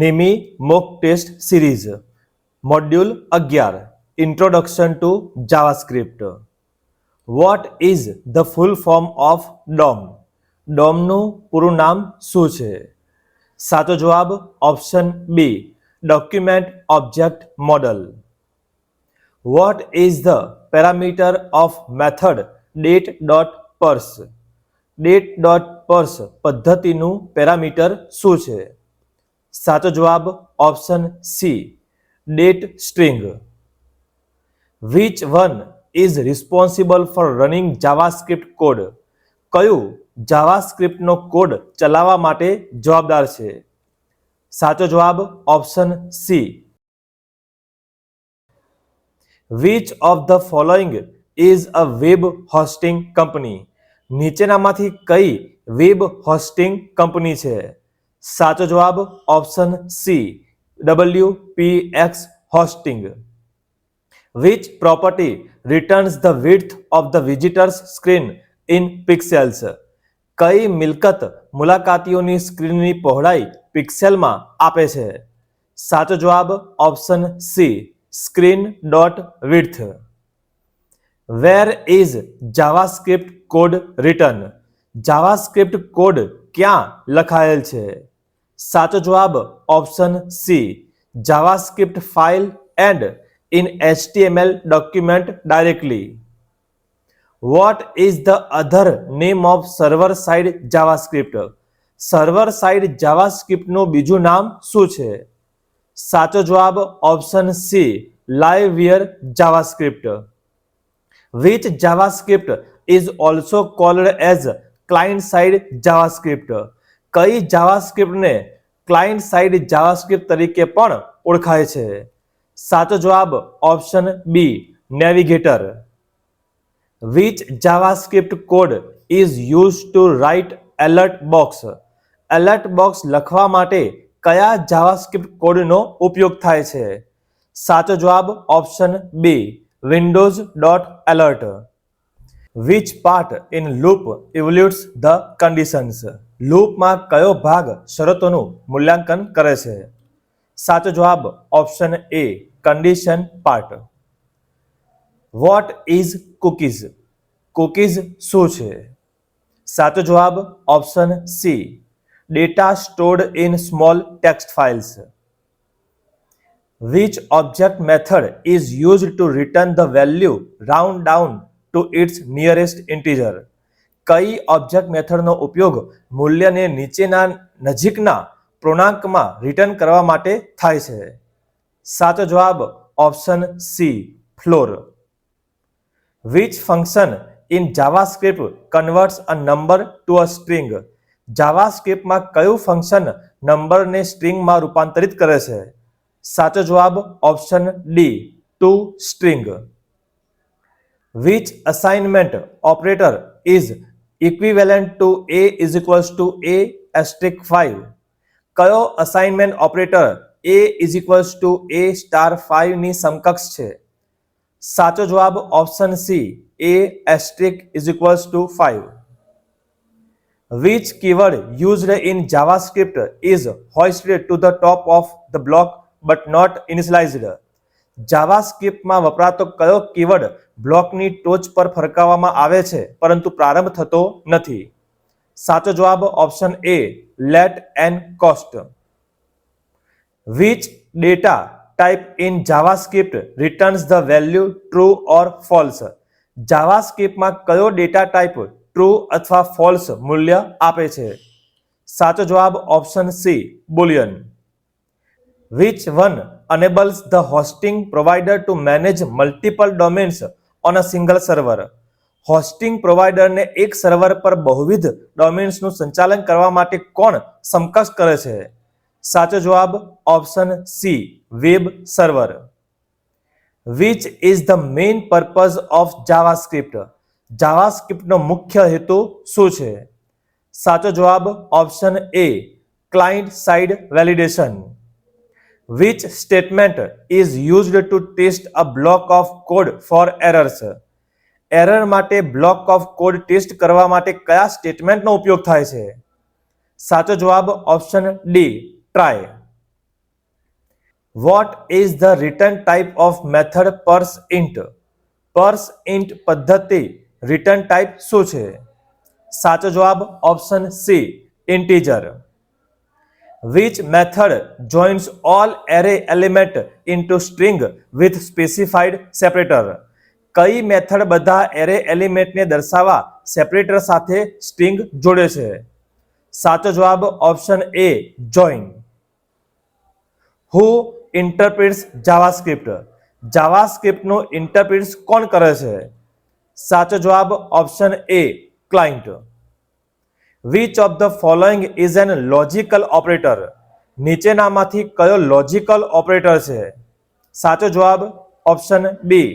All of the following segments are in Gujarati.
નિમી મોક ટેસ્ટ સિરીઝ મોડ્યુલ અગિયાર introduction to JavaScript what is the full form of DOM ડોમનું પૂરું નામ શું છે સાચો જવાબ option B document object model what is the parameter of method date dot parse date dot parse પદ્ધતિનું પેરામીટર શું છે સાચો જવાબ option C date string which one is responsible for running JavaScript code કયું જાવાસ્ક્રિપ્ટનો કોડ ચલાવવા માટે જવાબદાર છે સાચો જવાબ option C which of the following is a web hosting company નીચેનામાંથી કઈ વેબ હોસ્ટિંગ કંપની છે સાચો જવાબ option C W P X hosting which property returns the width of the visitor's screen in pixels કઈ મિલકત મુલાકાતીઓની સ્ક્રીનની પહોળાઈ પિક્સેલમાં આપે છે સાચો જવાબ option C screen dot width where is JavaScript code return JavaScript code ક્યાં લખાયેલ છે સાચો જવાબ option C JavaScript file and in HTML document directly what is the other name of server side JavaScript server side જાવાસ્ક્રિપ્ટનું બીજું નામ શું છે સાચો જવાબ option C LiveWire JavaScript which JavaScript is also called as client side JavaScript કઈ જાવાસ્ક્રિપ્ટને ક્લાયન્ટ સાઇડ જાવાસ્ક્રિપ્ટ તરીકે પણ ઓળખાય છે સાચો જવાબ option B navigator which JavaScript code is use to write alert box alert box લખવા માટે કયા જાવાસ્ક્રિપ્ટ કોડનો ઉપયોગ થાય છે સાચો જવાબ option B windows dot alert which part in loop evaluates the conditions લૂપમાં કયો ભાગ શરતોનું મૂલ્યાંકન કરે છે સાચો જવાબ option A condition part what is cookies cookies શું છે સાચો જવાબ option C data stored in small text files which object method is used to return the value round down to its nearest integer કઈ ઓબ્જેક્ટ મેથડનો ઉપયોગ મૂલ્યને નીચેના નજીકના પૂર્ણાંકમાં રિટર્ન કરવા માટે થાય છે સાચો જવાબ option C floor which function in JavaScript converts a number to a string જાવાસ્ક્રિપ્ટમાં કયું ફંક્શન નંબરને સ્ટ્રિંગમાં રૂપાંતરિત કરે છે સાચો જવાબ option D to string which assignment operator is equivalent to a is equals to a asterisk 5 કયો assignment operator a is equals to a star 5 ની સમકક્ષ છે સાચો જવાબ option C a asterisk is equals to 5 which keyword used in javascript is hoisted to the top of the block but not initialized જાવાસ્ક્રિપ્ટમાં વપરાતો કયો કીવર્ડ બ્લોકની ટોચ પર ફરકાવવામાં આવે છે પરંતુ પ્રારંભ થતો નથી સાચો જવાબ option A let and const which data type in JavaScript returns the value true or false જાવાસ્ક્રિપ્ટમાં કયો ડેટા ટાઈપ ટ્રુ અથવા ફોલ્સ મૂલ્ય આપે છે સાચો જવાબ option C boolean which one enables the hosting provider to manage multiple domains on a single server. Hosting પ્રોવાઈડરને એક સર્વર પર બહુવિધ ડોમેન્સનું સંચાલન કરવા માટે કોણ સમકક્ષ કરે છે સાચો જવાબ option C web server which is the main purpose of JavaScript જાવાસ્ક્રિપ્ટનો મુખ્ય હેતુ શું છે સાચો જવાબ option A client side validation which statement is used to test a block of code for errors error માટે બ્લોક ઓફ કોડ ટેસ્ટ કરવા માટે કયા સ્ટેટમેન્ટનો ઉપયોગ થાય છે સાચો જવાબ option D try what is the return type of method parse int parse int પદ્ધતિ રિટર્ન ટાઈપ શું છે સાચો જવાબ option C integer which method joins all array element into string with specified separator કઈ મેથડ બધા એરે એલિમેન્ટને દર્શાવવા સેપરેટર સાથે સ્ટ્રિંગ જોડે છે સાચો જવાબ option A join who interprets JavaScript જાવાસ્ક્રિપ્ટનું ઇન્ટરપ્રિટ્સ કોણ કરે છે સાચો જવાબ option A client which of the following is an logical operator નીચેનામાંથી કયો લોજિકલ ઓપરેટર છે સાચો જવાબ option B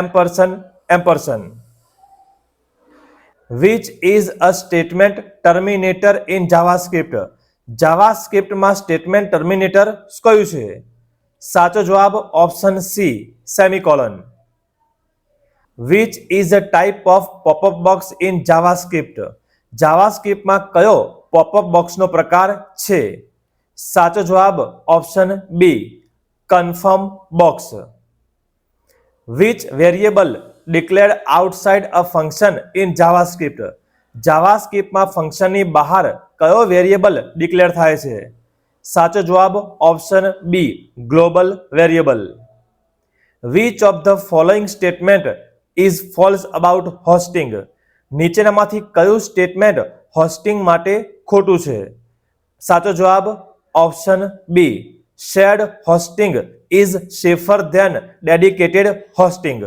ampersand ampersand which is a statement terminator in JavaScript જાવાસ્ક્રિપ્ટમાં સ્ટેટમેન્ટ ટર્મિનેટર કયું છે સાચો જવાબ option C semicolon which is a type of popup box in JavaScript જાવાસ્ક્રિપ્ટમાં કયો પોપઅપ બોક્સનો પ્રકાર છે સાચો જવાબ option B confirm box which variable declared outside a function in JavaScript જાવાસ્ક્રિપ્ટમાં ફંક્શનની બહાર કયો વેરિયેબલ ડિક્લેર થાય છે સાચો જવાબ option B global variable which of the following statement is false about hosting નીચેનામાંથી કયું સ્ટેટમેન્ટ હોસ્ટિંગ માટે ખોટું છે સાચો જવાબ option B shared hosting is safer than dedicated hosting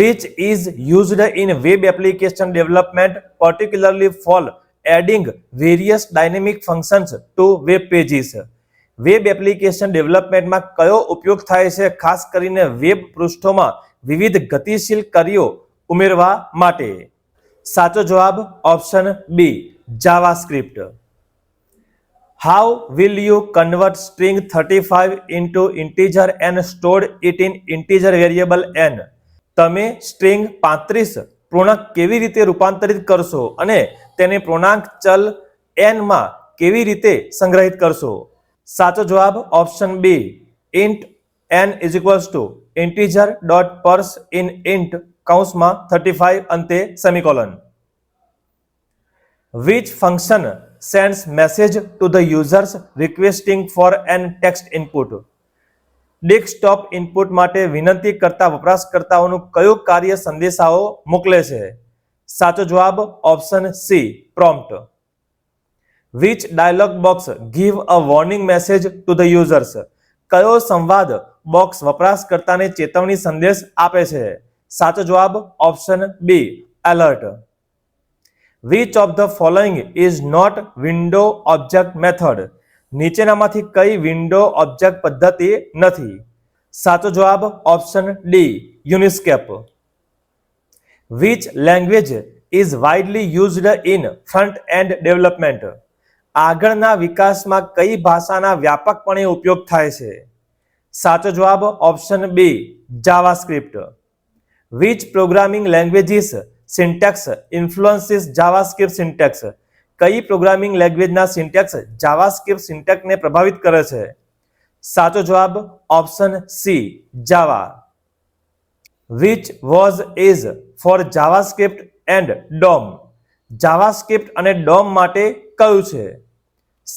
which is used in web application development particularly for adding various dynamic functions to web pages web application ડેવલપમેન્ટમાં કયો ઉપયોગ થાય છે ખાસ કરીને વેબ પૃષ્ઠોમાં વિવિધ ગતિશીલ કાર્યો ઉમેરવા માટે સાચો જવાબ option B JavaScript how will you convert string thirty five into integer and stored it in integer variable an તમે સ્ટ્રિંગ પાંત્રીસ પૂર્ણાંક કેવી રીતે રૂપાંતરિત કરશો અને તેને પૂર્ણાંક ચલ એનમાં કેવી રીતે સંગ્રહિત કરશો સાચો જવાબ option B int n is equals to integer dot parse in int કૌંસમાં થર્ટી ફાઈવ અંતે semicolon which function sends message to the users requesting for an text input desktop input માટે વિનંતી કરતા વપરાશકર્તાઓનું કયું કાર્ય સંદેશાઓ મોકલે છે સાચો જવાબ option C prompt which dialog box give a warning message to the users કયો સંવાદ બોક્સ વપરાશકર્તાને ચેતવણી સંદેશ આપે છે સાચો જવાબ option B alert which of the following is not window object method નીચેનામાંથી કઈ વિન્ડો ઓબ્જેક્ટ પદ્ધતિ નથી સાચો જવાબ option D unescape which language is widely used in front end development આગળના વિકાસમાં કઈ ભાષાના વ્યાપકપણે ઉપયોગ થાય છે સાચો જવાબ option B JavaScript which programming languages syntax influences JavaScript syntax કઈ પ્રોગ્રામિંગ લેંગ્વેજના સિન્ટેક્સ જાવાસ્ક્રિપ્ટ સિન્ટેક્સને પ્રભાવિત કરે છે સાચો જવાબ option C Java which was is for JavaScript and DOM જાવાસ્ક્રિપ્ટ અને ડોમ માટે કયું છે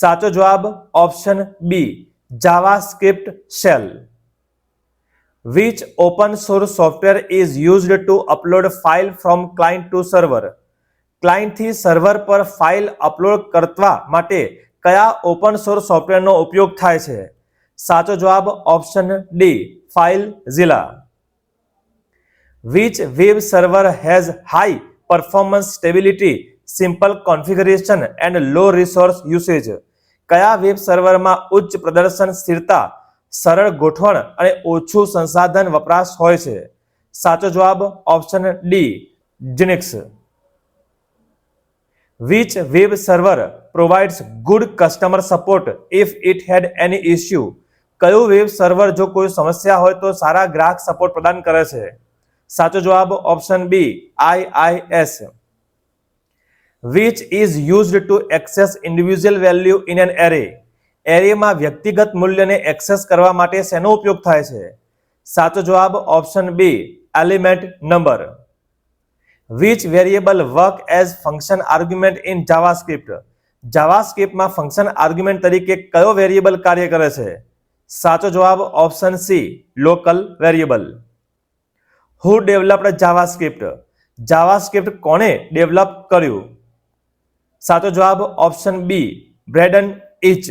સાચો જવાબ option B JavaScript shell which open source software is used to upload file from client to server client થી સર્વર પર ફાઇલ અપલોડ કરવા માટે કયા ઓપન સોર્સ સોફ્ટવેરનો ઉપયોગ થાય છે સાચો જવાબ option D FileZilla which web server has high performance stability simple configuration and low resource usage કયા વેબ સર્વરમાં ઉચ્ચ પ્રદર્શન સ્થિરતા સરળ ગોઠવણ અને ઓછું સંસાધન વપરાશ હોય છે સાચો જવાબ option D Nginx which web server provides good customer support if it had any issue કયું વેબ સર્વર જો કોઈ સમસ્યા હોય તો સારા ગ્રાહક સપોર્ટ પ્રદાન કરે છે સાચો જવાબ option B I S which is used to access individual value in an array એરેમાં વ્યક્તિગત મૂલ્યને એક્સેસ કરવા માટે શેનો ઉપયોગ થાય છે સાચો જવાબ option B element number which variable work as function argument in JavaScript જાવાસ્ક્રિપ્ટમાં ફંક્શન આર્ગ્યુમેન્ટ તરીકે કયો વેરિયેબલ કાર્ય કરે છે સાચો જવાબ option C local variable who developed JavaScript JavaScript કોણે ડેવલપ કર્યું સાચો જવાબ option B બ્રેડન each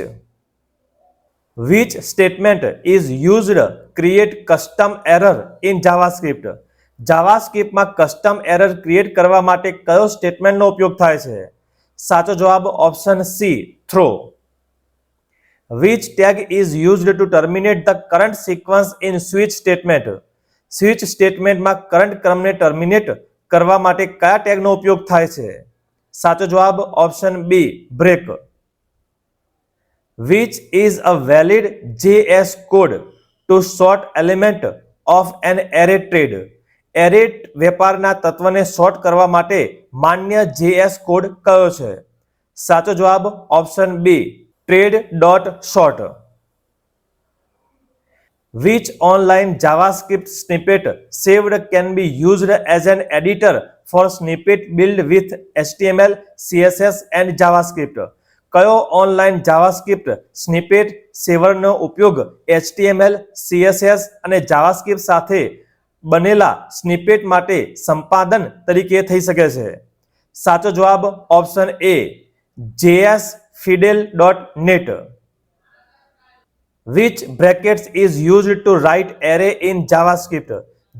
which statement is used create custom error in JavaScript જાવાસ્ક્રિપ્ટમાં કસ્ટમ એરર ક્રિએટ કરવા માટે કયો સ્ટેટમેન્ટનો ઉપયોગ થાય છે સાચો જવાબ option C throw which tag is used to terminate the current sequence in switch statement switch સ્ટેટમેન્ટમાં કરંટ ક્રમને ટર્મિનેટ કરવા માટે કયા ટેગનો ઉપયોગ થાય છે સાચો જવાબ option B break which is a valid JS code to sort element of an array trade. Array વેપારના તત્વને સોર્ટ કરવા માટે માન્ય JS કોડ કયો છે સાચો જવાબ option B trade dot sort which online JavaScript snippet saved can be used as an editor for snippet build with HTML CSS and JavaScript કયો ઓનલાઈન જાવાસ્ક્રિપ્ટ સ્નિપેટ સેવરનો ઉપયોગ એચટીએમએલ સીએસએસ અને જાવાસ્ક્રિપ્ટ સાથે બનેલા સ્નિપેટ માટે સંપાદન તરીકે થઈ શકે છે સાચો જવાબ option A JS Fiddle dot net which brackets is use to write array in JavaScript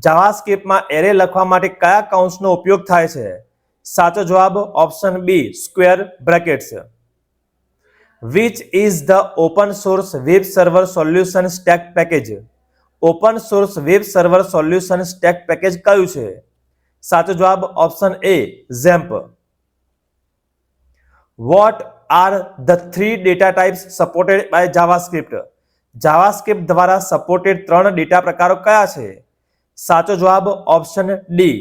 જાવાસ્ક્રિપ્ટમાં એરે લખવા માટે કયા કાઉન્ટ્સનો ઉપયોગ થાય છે સાચો જવાબ option B square brackets which is the open source web server solution stack package open source web server solution stack package કયું છે સાચો જવાબ option A XAMPP what are the three data types supported by JavaScript JavaScript દ્વારા સપોર્ટેડ ત્રણ ડેટા પ્રકારો કયા છે સાચો જવાબ option D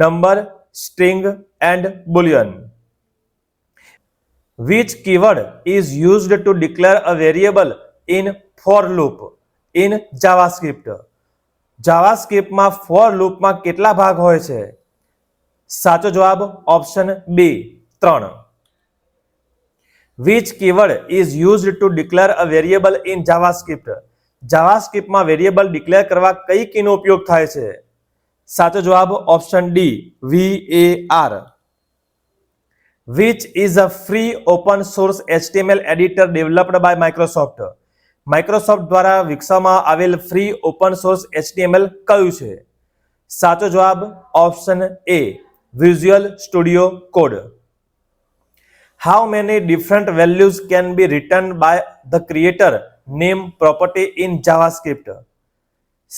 number string and boolean which keyword is used to declare a variable in for loop in javascript javascript માં for loop માં કેટલા ભાગ હોય છે સાચો જવાબ ઓપ્શન બી ત્રણ which keyword is used to declare a variable in javascript javascript માં વેરિયેબલ ડિક્લેર કરવા કઈ કીનો ઉપયોગ થાય છે સાચો જવાબ option D V A R which is a free open source HTML editor developed by Microsoft. Microsoft દ્વારા વિકસાવવામાં આવેલ ફ્રી ઓપન સોર્સ HTML કયું છે સાચો જવાબ option A Visual Studio Code how many different values can be return by the creator name property in JavaScript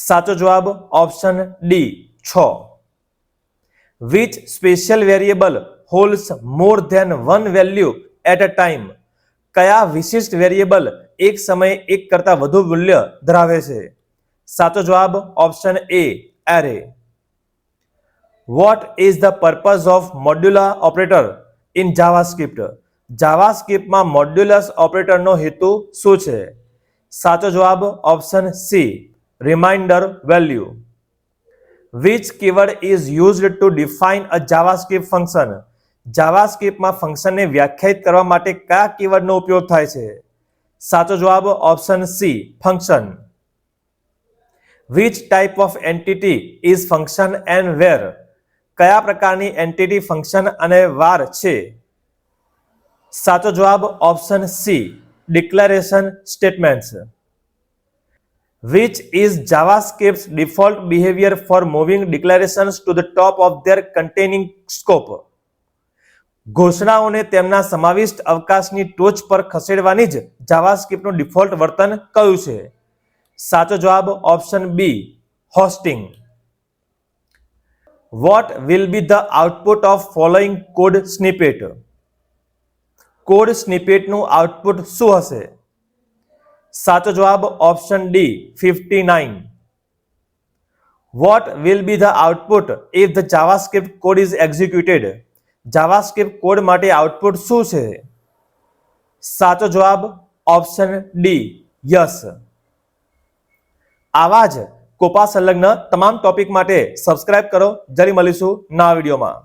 સાચો જવાબ ઓપ્શન ડી છ which special variable holds more than one value at a time કયા વિશિષ્ટ વેરિયેબલ એક સમયે એક કરતાં વધુ મૂલ્ય ધરાવે છે સાચો જવાબ option A array what is the purpose of modular operator in JavaScript જાવાસ્ક્રિપ્ટમાં મોડ્યુલસ ઓપરેટરનો હેતુ શું છે સાચો જવાબ option C remainder value which keyword is used to define a JavaScript function જાવાસ્ક્રિપ્ટમાં ફંક્શનને વ્યાખ્યાયિત કરવા માટે કયા કીવર્ડનો ઉપયોગ થાય છે સાચો જવાબ option C function which type of entity is function and var કયા પ્રકારની એન્ટિટી ફંક્શન અને વાર છે સાચો જવાબ option C declaration statements which is JavaScript's default behavior for moving declarations to the top of their containing scope ઘોષણાઓને તેમના સમાવિષ્ટ અવકાશની ટોચ પર ખસેડવાની જ જાવાસ્ક્રિપ્ટનું ડિફોલ્ટ વર્તન કયું છે સાચો જવાબ option B hosting what will be the output of following code snippet code સ્નિપેટનું આઉટપુટ શું હશે સાચો જવાબ option D fifty nine what will be the output if the JavaScript code is executed JavaScript code માટે આઉટપુટ શું છે સાચો જવાબ ઓપ્શન ડી યસ આવા જ કોપા સંલગ્ન તમામ ટોપિક માટે સબસ્ક્રાઇબ કરો જરી મળીશું ના વિડીયોમાં